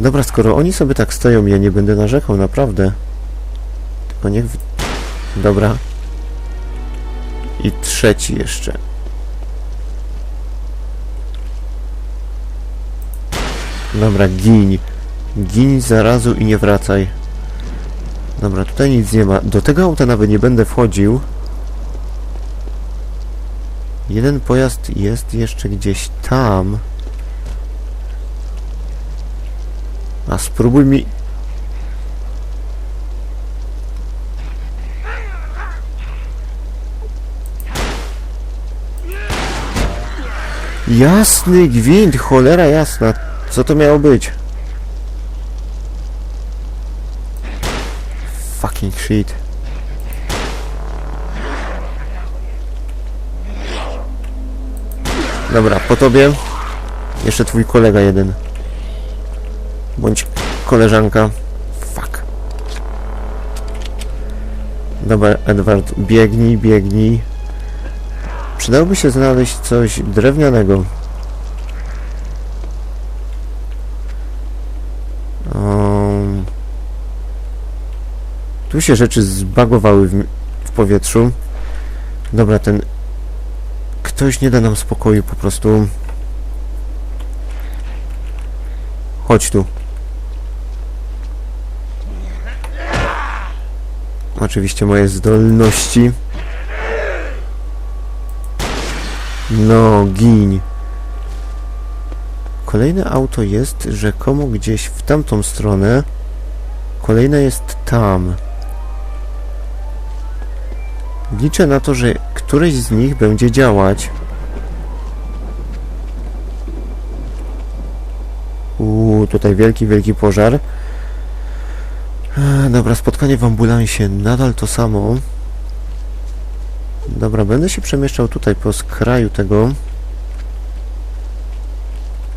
Dobra, skoro oni sobie tak stoją, ja nie będę narzekał, naprawdę. Tylko niech... Dobra. I trzeci jeszcze. Dobra, giń. Giń zarazu i nie wracaj. Dobra, tutaj nic nie ma. Do tego auta nawet nie będę wchodził. Jeden pojazd jest jeszcze gdzieś tam. A spróbuj mi... Jasny gwint, cholera jasna. Co to miało być? Fucking shit. Dobra, po tobie. Jeszcze twój kolega jeden. Bądź koleżanka. Fuck. Dobra, Edward, biegnij, biegnij. Przydałoby się znaleźć coś drewnianego. Um, tu się rzeczy zbagowały w, w powietrzu. Dobra, ten... Ktoś nie da nam spokoju po prostu. Chodź tu. Oczywiście moje zdolności. No, gin. Kolejne auto jest rzekomo gdzieś w tamtą stronę. Kolejne jest tam. Liczę na to, że któreś z nich będzie działać. Uuu, tutaj wielki, wielki pożar. Dobra, spotkanie w ambulansie, nadal to samo. Dobra, będę się przemieszczał tutaj po skraju tego.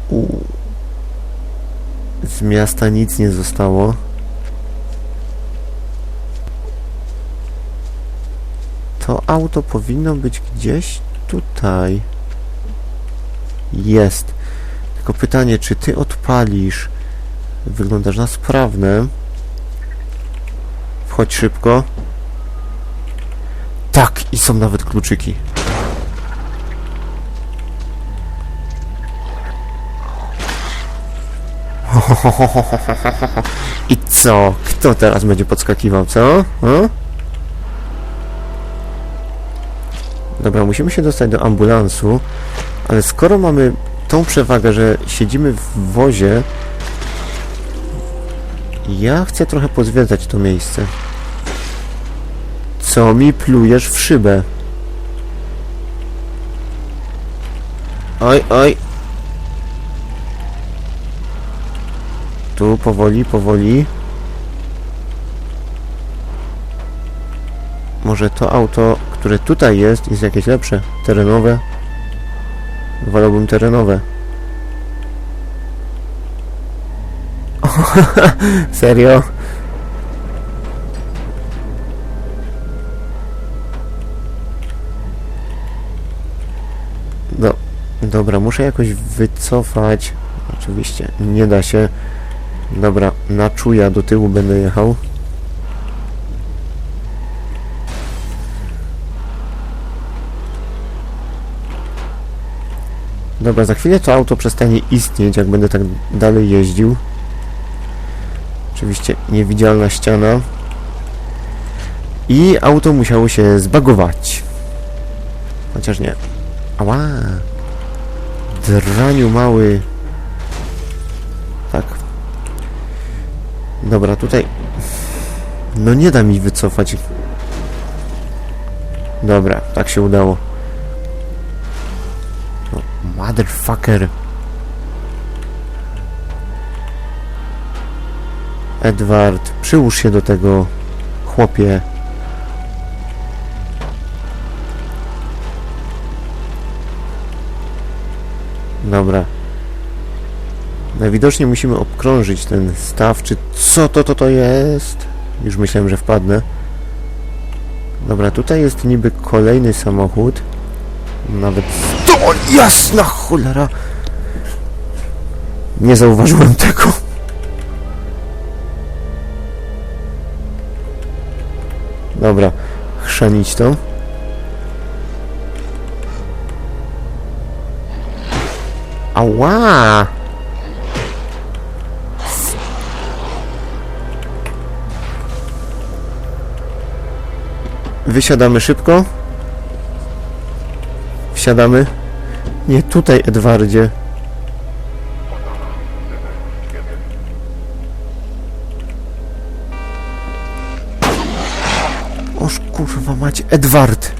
Uuu. Z miasta nic nie zostało. To auto powinno być gdzieś tutaj. Jest. Tylko pytanie, czy ty odpalisz? Wyglądasz na sprawne. Wchodź szybko. Tak, i są nawet kluczyki. I co? Kto teraz będzie podskakiwał, co? Dobra, musimy się dostać do ambulansu, ale skoro mamy tą przewagę, że siedzimy w wozie, ja chcę trochę pozwiedzać to miejsce. Co mi plujesz w szybę? Oj, oj. Tu powoli, powoli. Może to auto, które tutaj jest, jest jakieś lepsze? Terenowe? Wolałbym terenowe. Serio? No, dobra, muszę jakoś wycofać. Oczywiście, nie da się. Dobra, na czuja do tyłu będę jechał. Dobra, za chwilę to auto przestanie istnieć, jak będę tak dalej jeździł. Oczywiście niewidzialna ściana. I auto musiało się zbagować. Chociaż nie. Ała! Draniu mały. Tak. Dobra, tutaj... No nie da mi wycofać. Dobra, tak się udało. No, motherfucker. Edward, przyłóż się do tego, chłopie. Dobra. Najwidoczniej musimy obkrążyć ten staw, czy co to to to jest? Już myślałem, że wpadnę. Dobra, tutaj jest niby kolejny samochód. Nawet... To jasna cholera! Nie zauważyłem tego. Dobra, chrzanić to. Ała! Wysiadamy szybko. Wsiadamy. Nie tutaj, Edwardzie. Kurwa mać, Edward!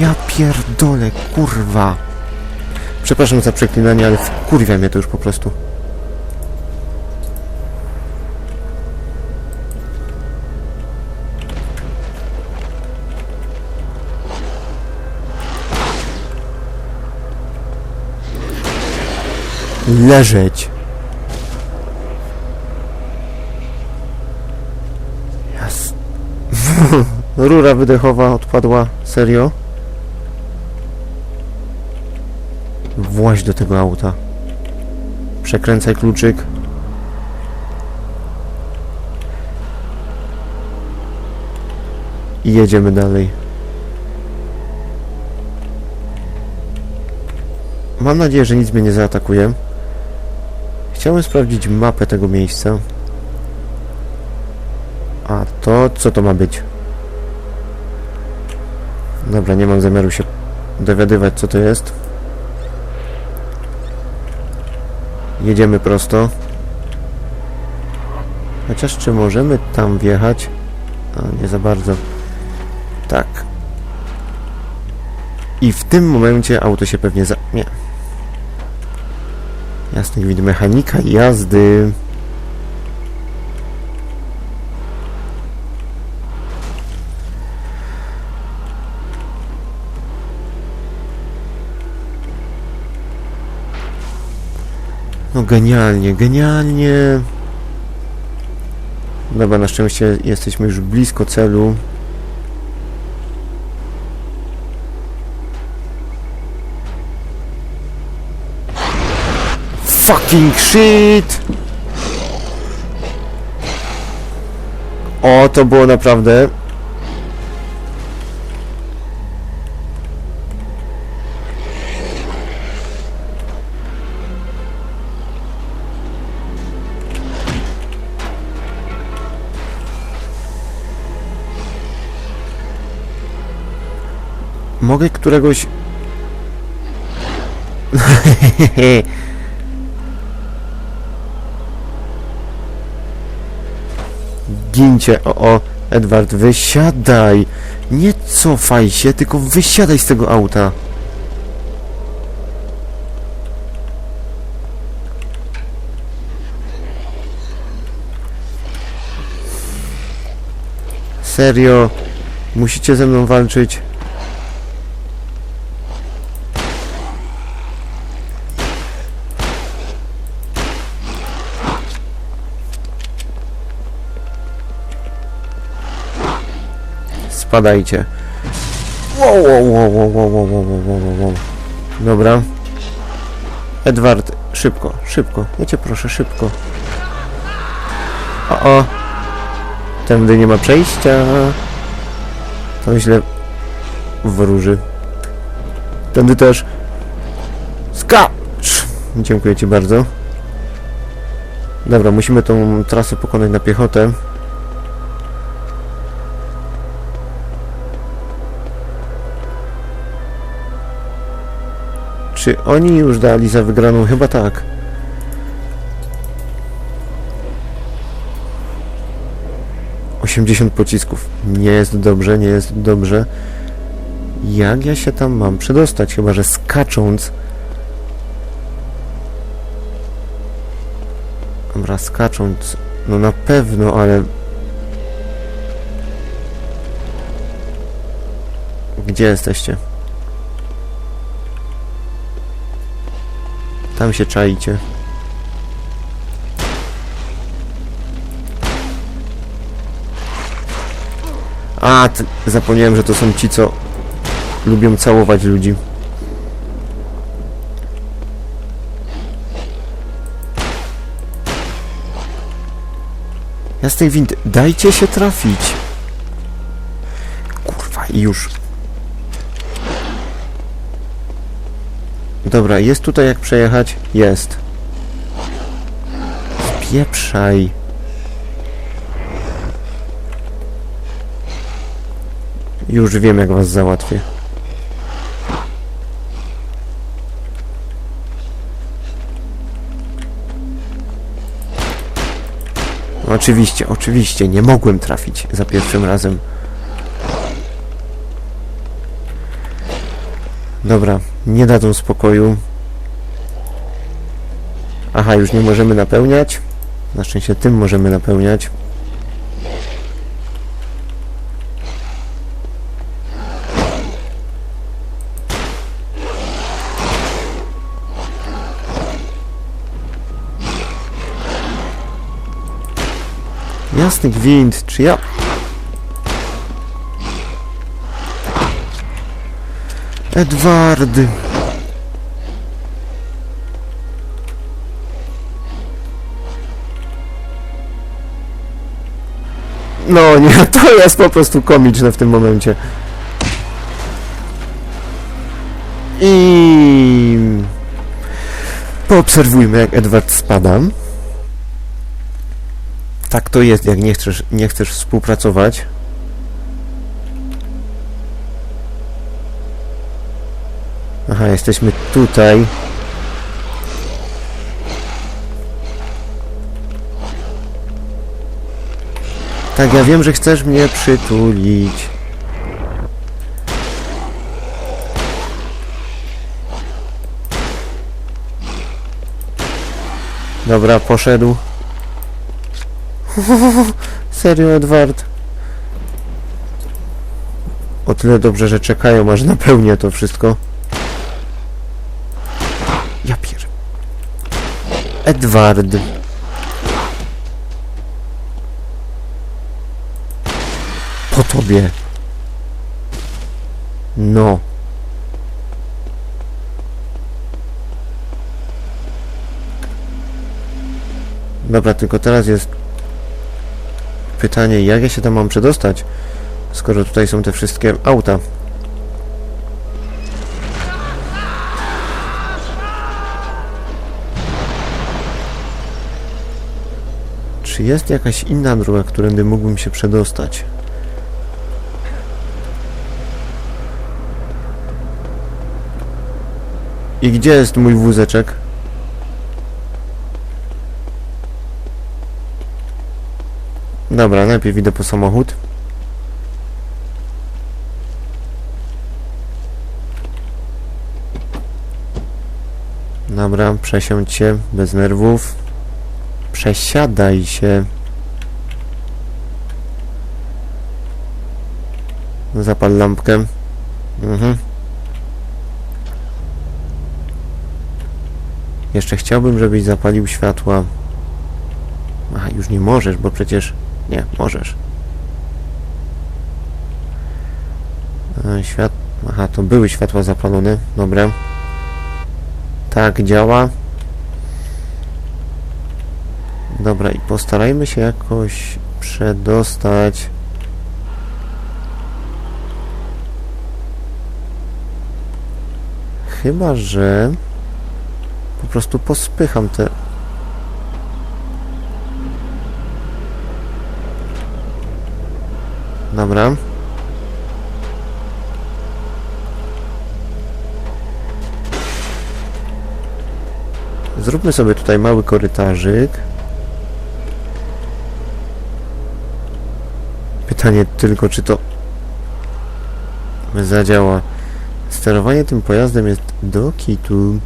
Ja pierdolę, kurwa! Przepraszam za przeklinanie, ale wkurwia mnie to już po prostu. Leżeć! Rura wydechowa odpadła. Serio? Właź do tego auta. Przekręcaj kluczyk. I jedziemy dalej. Mam nadzieję, że nic mnie nie zaatakuje. Chciałem sprawdzić mapę tego miejsca. A to co to ma być? Dobra, nie mam zamiaru się dowiadywać co to jest. Jedziemy prosto. Chociaż czy możemy tam wjechać? A, nie za bardzo. Tak. I w tym momencie auto się pewnie za... Nie. Jasny gwint mechanika jazdy. No genialnie, genialnie. Dobra, na szczęście jesteśmy już blisko celu. Fucking shit! O, to było naprawdę... Mogę któregoś... Gincie, o, o, Edward, wysiadaj! Nie cofaj się, tylko wysiadaj z tego auta. Serio? Musicie ze mną walczyć? Spadajcie. Wow, wow, wow, wow, wow, wow, wow. Dobra. Edward, szybko, szybko. Ja cię proszę, szybko. O, o. Tędy nie ma przejścia. To źle wróży. Tędy też. Skacz! Dziękuję ci bardzo. Dobra, musimy tą trasę pokonać na piechotę. Czy oni już dali za wygraną? Chyba tak. Osiemdziesiąt pocisków. Nie jest dobrze, nie jest dobrze. Jak ja się tam mam przedostać? Chyba, że skacząc... Dobra, skacząc... No na pewno, ale... Gdzie jesteście? Tam się czaicie. A, zapomniałem, że to są ci, co lubią całować ludzi. Ja z tej windy... Dajcie się trafić! Kurwa, już. Dobra, jest tutaj jak przejechać? Jest. Spieprzaj. Już wiem jak was załatwię. Oczywiście, oczywiście, nie mogłem trafić za pierwszym razem. Dobra, nie dadzą spokoju. Aha, już nie możemy napełniać. Na szczęście tym możemy napełniać. Jasny gwint, czy ja... Edward! No nie, to jest po prostu komiczne w tym momencie. I... Poobserwujmy jak Edward spada. Tak to jest, jak nie chcesz, nie chcesz współpracować. Aha, jesteśmy tutaj. Tak, ja wiem, że chcesz mnie przytulić. Dobra, poszedł. Serio, Edward? O tyle dobrze, że czekają, aż napełnię to wszystko. Edward. Po tobie. No. Dobra, tylko teraz jest pytanie, jak ja się tam mam przedostać, skoro tutaj są te wszystkie auta. Czy jest jakaś inna droga, którędy mógłbym się przedostać? I gdzie jest mój wózeczek? Dobra, najpierw idę po samochód. Dobra, przesiądź się, bez nerwów. Przesiadaj się. Zapal lampkę. Mhm. Jeszcze chciałbym, żebyś zapalił światła. Aha, już nie możesz, bo przecież... Nie, możesz. E, Świat... Aha, to były światła zapalone. Dobra. Tak, działa. Dobra, i postarajmy się jakoś przedostać. Chyba, że po prostu pospycham te Dobra. Zróbmy sobie tutaj mały korytarzyk. Pytanie tylko, czy to zadziała. Sterowanie tym pojazdem jest do kitu.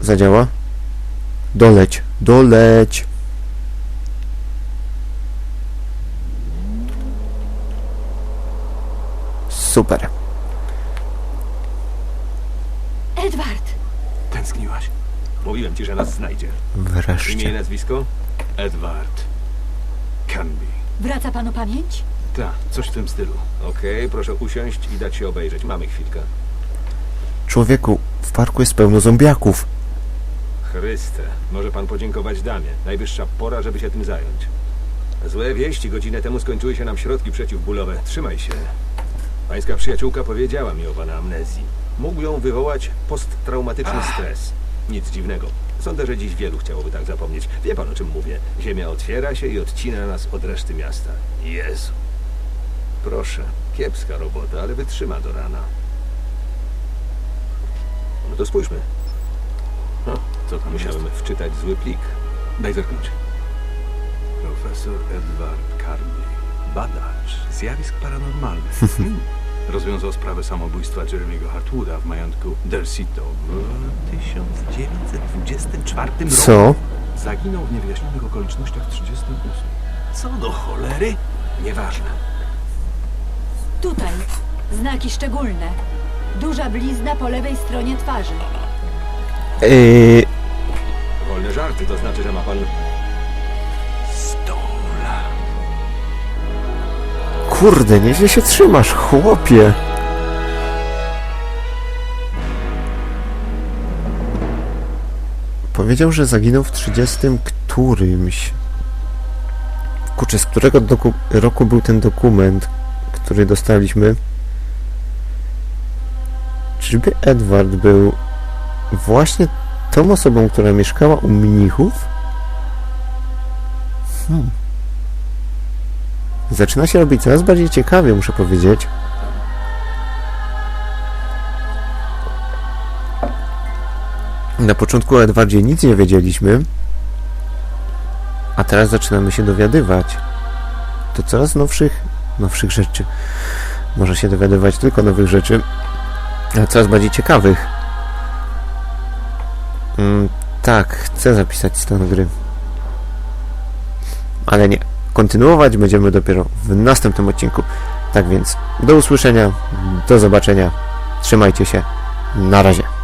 Zadziała? Doleć, doleć. Super. Edward! Tęskniłaś? Mówiłem ci, że nas znajdzie. Imię i Wreszcie. nazwisko? Edward. Canby. Wraca panu pamięć? Tak, coś w tym stylu. Okej, proszę usiąść i dać się obejrzeć. Mamy chwilkę. Człowieku, w parku jest pełno zombiaków. Chryste, może pan podziękować damie. Najwyższa pora, żeby się tym zająć. Złe wieści godzinę temu skończyły się nam środki przeciwbólowe. Trzymaj się. Pańska przyjaciółka powiedziała mi o pana amnezji. Mógł ją wywołać posttraumatyczny stres. Nic dziwnego. Sądzę, że dziś wielu chciałoby tak zapomnieć. Wie pan o czym mówię. Ziemia otwiera się i odcina nas od reszty miasta. Jezu. Proszę, kiepska robota, ale wytrzyma do rana. No to spójrzmy. No, Co tam musiałem musiałem? wczytać zły plik. Daj zerknąć. Profesor Edward Carney. Badacz zjawisk paranormalnych. Rozwiązał sprawę samobójstwa Jeremy'ego Hartwooda w majątku Delcito w 1924 roku. Co? Zaginął w niewyjaśnionych okolicznościach w 38. Co do cholery? Nieważne. Tutaj. Znaki szczególne. Duża blizna po lewej stronie twarzy. Yy, Wolne żarty, to znaczy, że ma pan... kurde, nieźle się trzymasz, chłopie. Powiedział, że zaginął w 30 którymś. Kurczę, z którego roku był ten dokument, który dostaliśmy? Czyżby Edward był właśnie tą osobą, która mieszkała u mnichów? Hmm. Zaczyna się robić coraz bardziej ciekawie, muszę powiedzieć. Na początku o Edwardzie nic nie wiedzieliśmy, a teraz zaczynamy się dowiadywać. To coraz nowszych, nowszych rzeczy. Może się dowiadywać tylko nowych rzeczy, ale coraz bardziej ciekawych. Mm, tak, chcę zapisać stan gry. Ale nie. Kontynuować będziemy dopiero w następnym odcinku. Tak więc do usłyszenia, do zobaczenia. Trzymajcie się. Na razie.